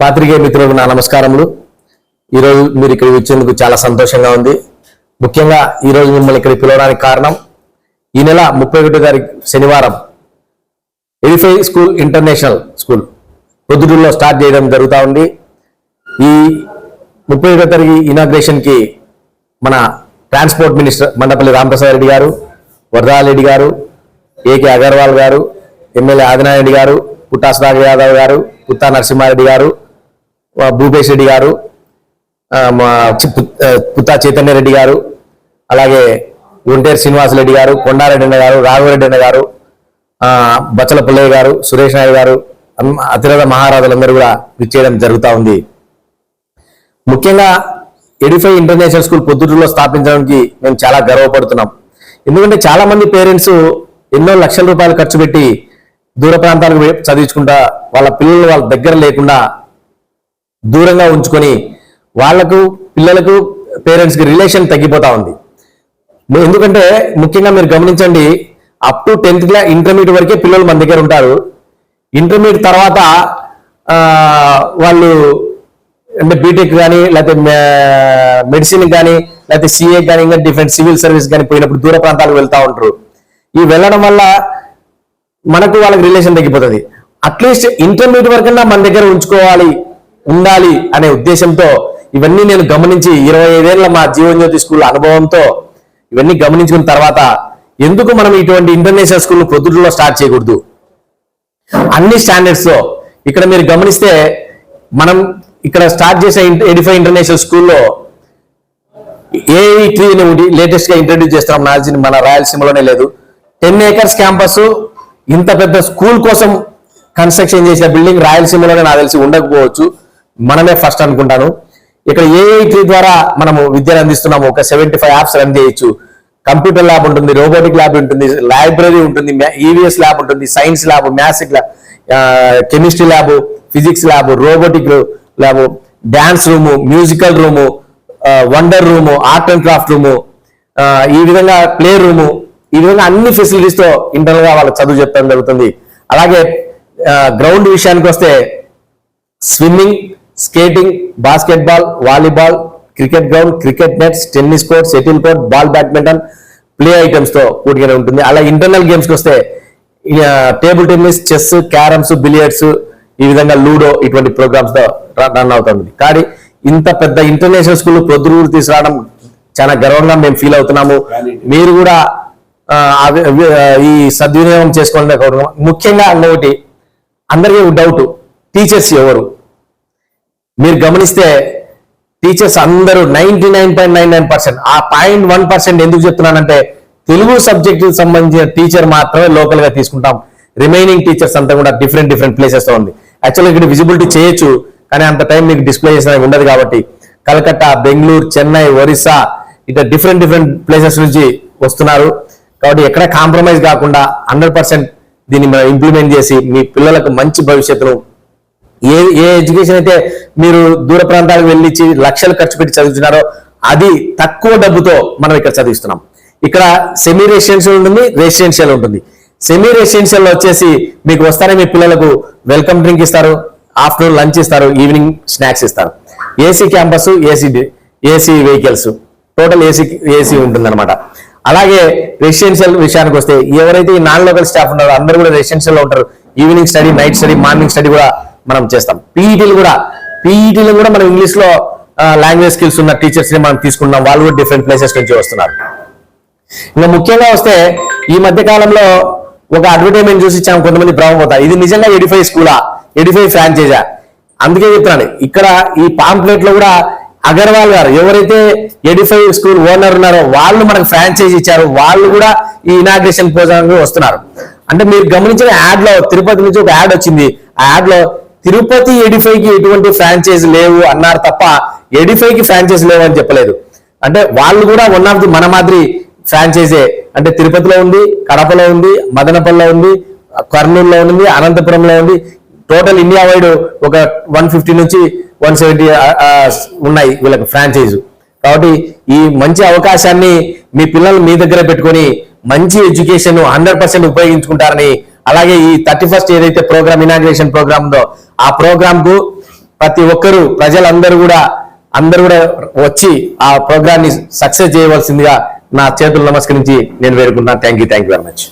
పాత్రికేయ మిత్రులకు నా నమస్కారములు. ఈరోజు మీరు ఇక్కడ వచ్చేందుకు చాలా సంతోషంగా ఉంది. ముఖ్యంగా ఈరోజు మిమ్మల్ని ఇక్కడ పిలవడానికి కారణం ఈ నెల ముప్పై ఒకటో తారీఖు శనివారం ఎడిఫై స్కూల్ ఇంటర్నేషనల్ స్కూల్ పొద్దుటూరులో స్టార్ట్ చేయడం జరుగుతూ ఉంది. ఈ ముప్పై ఒకటో తారీఖు ఇనాగ్రేషన్కి మన ట్రాన్స్పోర్ట్ మినిస్టర్ మండపల్లి రామప్రసాద్ రెడ్డి గారు వరదారెడ్డి గారు ఏకే అగర్వాల్ గారు ఎమ్మెల్యే ఆదినారెడ్డి గారు పుట్టా సుధాకర్ యాదవ్ గారు పుత్తా నరసింహారెడ్డి గారు భూపేష్ రెడ్డి గారు మా చి- పుత్తా చైతన్య రెడ్డి గారు అలాగే ఒంటేరు శ్రీనివాసరెడ్డి గారు కొండారెడ్డి అన్న గారు రాఘవరెడ్డి అన్న గారు బచ్చల పుల్లయ్య గారు సురేష్ నాయుడు గారు అతిరథ మహారాజులందరూ కూడా విచ్చేయడం జరుగుతూ ఉంది. ముఖ్యంగా ఎడిఫై ఇంటర్నేషనల్ స్కూల్ పొద్దుటూరులో స్థాపించడానికి మేము చాలా గర్వపడుతున్నాం. ఎందుకంటే చాలా మంది పేరెంట్స్ ఎన్నో లక్షల రూపాయలు ఖర్చు పెట్టి దూర ప్రాంతాలకు చదివించుకుంటా వాళ్ళ పిల్లలు వాళ్ళ దగ్గర లేకుండా దూరంగా ఉంచుకొని వాళ్ళకు పిల్లలకు పేరెంట్స్కి రిలేషన్ తగ్గిపోతా ఉంది. ఎందుకంటే ముఖ్యంగా మీరు గమనించండి up to tenth class intermediate వరకే పిల్లలు మన దగ్గర ఉంటారు. ఇంటర్మీడియట్ తర్వాత వాళ్ళు అంటే బీటెక్ కానీ లేకపోతే మెడిసిన్ కానీ లేకపోతే సిఏ కానీ ఇంకా డిఫరెంట్ సివిల్ సర్వీస్ కానీ పోయినప్పుడు దూర ప్రాంతాలకు వెళ్తూ ఉంటారు. ఈ వెళ్ళడం వల్ల మనకు వాళ్ళకి రిలేషన్ తగ్గిపోతుంది. అట్లీస్ట్ ఇంటర్మీడియట్ వరకన్నా మన దగ్గర ఉంచుకోవాలి. ఉండాలి అనే ఉద్దేశంతో ఇవన్నీ నేను గమనించి ఇరవై ఐదేళ్ళ మా జీవనజ్యోతి స్కూల్ అనుభవంతో ఇవన్నీ గమనించుకున్న తర్వాత ఎందుకు మనం ఇటువంటి ఇంటర్నేషనల్ స్కూల్ పొద్దుటలో స్టార్ట్ చేయకూడదు? అన్ని స్టాండర్డ్స్లో ఇక్కడ మీరు గమనిస్తే మనం ఇక్కడ స్టార్ట్ చేసే ఎడిఫై ఇంటర్నేషనల్ స్కూల్లో ఏఐ ట్రీ లేటెస్ట్గా ఇంట్రడ్యూస్ చేస్తున్నాం. నాల్సిన మన రాయలసీమలోనే లేదు. టెన్ ఏకర్స్ క్యాంపస్ ఇంత పెద్ద స్కూల్ కోసం కన్స్ట్రక్షన్ చేసిన బిల్డింగ్ రాయలసీమలోనే నాకు తెలిసి ఉండకపోవచ్చు. మనమే ఫస్ట్ అనుకుంటాను. ఇక్కడ ఏఐటీ ద్వారా మనము విద్యను అందిస్తున్నాము. ఒక సెవెంటీ ఫైవ్ యాప్స్ రన్ చేయొచ్చు. కంప్యూటర్ ల్యాబ్ ఉంటుంది రోబోటిక్ ల్యాబ్ ఉంటుంది లైబ్రరీ ఉంటుంది ఈవీఎస్ ల్యాబ్ ఉంటుంది science lab maths lab chemistry lab physics lab robotic lab dance room musical room wonder room art and craft room ఈ విధంగా play room ఈ విధంగా అన్ని ఫెసిలిటీస్ ఇంటర్నల్గా వాళ్ళకి చదువు చెప్పడం జరుగుతుంది. అలాగే గ్రౌండ్ విషయానికి వస్తే swimming skating basketball volleyball cricket ground cricket nets tennis court shuttle court ball badminton play ఐటమ్స్తో కూడికనే ఉంటుంది. అలా ఇంటర్నల్ గేమ్స్కి వస్తే table tennis chess carroms billiards ఈ విధంగా లూడో ఇటువంటి ప్రోగ్రామ్స్తో రన్ అవుతుంది. కానీ ఇంత పెద్ద ఇంటర్నేషనల్ స్కూల్ ప్రొద్దురూరు తీసుకురావడం చాలా గర్వంగా మేము ఫీల్ అవుతున్నాము. మీరు కూడా ఈ సద్వినియోగం చేసుకోవాలని ముఖ్యంగా ఇంకొకటి అందరికీ డౌట్ టీచర్స్ ఎవరు? మీరు గమనిస్తే టీచర్స్ అందరూ ninety nine point nine nine percent ఆ పాయింట్ వన్ పర్సెంట్ ఎందుకు చెప్తున్నానంటే తెలుగు సబ్జెక్టుకి సంబంధించిన టీచర్ మాత్రమే లోకల్గా తీసుకుంటాం. రిమైనింగ్ టీచర్స్ అంతా కూడా డిఫరెంట్ డిఫరెంట్ ప్లేసెస్లో ఉంది. యాక్చువల్గా ఇక్కడ విజిబిలిటీ చేయొచ్చు కానీ అంత టైం మీకు డిస్ప్లే చేసిన ఉండదు కాబట్టి. కలకత్తా బెంగళూరు చెన్నై ఒరిస్సా ఇట్లా డిఫరెంట్ డిఫరెంట్ ప్లేసెస్ నుంచి వస్తున్నారు. కాబట్టి ఎక్కడ కాంప్రమైజ్ కాకుండా హండ్రెడ్ పర్సెంట్ దీన్ని మనం ఇంప్లిమెంట్ చేసి మీ పిల్లలకు మంచి భవిష్యత్తును ఏ ఏ ఎడ్యుకేషన్ అయితే మీరు దూర ప్రాంతాలకు వెళ్ళిచ్చి లక్షలు ఖర్చు పెట్టి చదువుతున్నారో అది తక్కువ డబ్బుతో మనం ఇక్కడ చదివిస్తున్నాం. ఇక్కడ సెమీ రెసిడెన్షియల్ ఉంటుంది రెసిడెన్షియల్ ఉంటుంది. సెమీ రెసిడెన్షియల్ వచ్చేసి మీకు వస్తానే మీ పిల్లలకు వెల్కమ్ డ్రింక్ ఇస్తారు ఆఫ్టర్నూన్ లంచ్ ఇస్తారు ఈవినింగ్ స్నాక్స్ ఇస్తారు. AC campus AC AC vehicles total AC AC ఉంటుంది అలాగే రెసిడెన్షియల్ విషయానికి వస్తే ఎవరైతే ఈ నాన్ లోకల్ స్టాఫ్ ఉన్నారో అందరూ కూడా రెసిడెన్షియల్ ఉంటారు. Evening study night study morning study కూడా మనం చేస్తాం. పీఈటీలు కూడా పీఈటీలో కూడా మనం ఇంగ్లీష్లో లాంగ్వేజ్ స్కిల్స్ ఉన్న టీచర్స్ని మనం తీసుకున్నాం వాళ్ళు కూడా డిఫరెంట్ ప్లేసెస్ నుంచి వస్తున్నారు. ఇంకా ముఖ్యంగా వస్తే ఈ మధ్య కాలంలో ఒక అడ్వర్టైజ్మెంట్ చూసి ఇచ్చాము కొంతమంది భ్రమపోతారు ఇది నిజంగా ఎడిఫై స్కూలా ఎడిఫై ఫ్రాంచైజా అందుకే చెప్తున్నాను. ఇక్కడ ఈ పాంప్లెట్లో కూడా అగర్వాల్ గారు ఎవరైతే ఎడిఫై స్కూల్ ఓనర్ ఉన్నారో వాళ్ళు మనకు ఫ్రాంచైజ్ ఇచ్చారు. వాళ్ళు కూడా ఈ ఇనాగ్రేషన్ ప్రోగ్రామ్ వస్తున్నారు. అంటే మీరు గమనించిన యాడ్లో తిరుపతి నుంచి ఒక యాడ్ వచ్చింది. ఆ యాడ్లో తిరుపతి ఎడిఫైకి ఎటువంటి ఫ్రాంచైజ్ లేవు అన్నారు తప్ప ఎడిఫైకి ఫ్రాంచైజ్ లేవు అని చెప్పలేదు. అంటే వాళ్ళు కూడా వన్ ఆఫ్ ది మన మాదిరి ఫ్రాంచైజే అంటే తిరుపతిలో ఉంది కడపలో ఉంది మదనపల్లిలో ఉంది కర్నూలులో ఉంది అనంతపురంలో ఉంది. టోటల్ ఇండియా వైడ్ ఒక వన్ ఫిఫ్టీ నుంచి వన్ సెవెంటీ ఉన్నాయి వీళ్ళకి ఫ్రాంచైజ్ కాబట్టి ఈ మంచి అవకాశాన్ని మీ పిల్లలు మీ దగ్గర పెట్టుకొని మంచి ఎడ్యుకేషన్ హండ్రెడ్ పర్సెంట్ ఉపయోగించుకుంటారని అలాగే ఈ థర్టీ ఫస్ట్ ఏదైతే ప్రోగ్రామ్ ఇనాగ్రేషన్ ప్రోగ్రామ్ ఉందో ఆ ప్రోగ్రామ్కు ప్రతి ఒక్కరూ ప్రజలందరూ కూడా అందరూ కూడా వచ్చి ఆ ప్రోగ్రామ్ని సక్సెస్ చేయవలసిందిగా నా చేతులు నమస్కరించి నేను వేడుకుంటున్నాను. Thank you thank you very much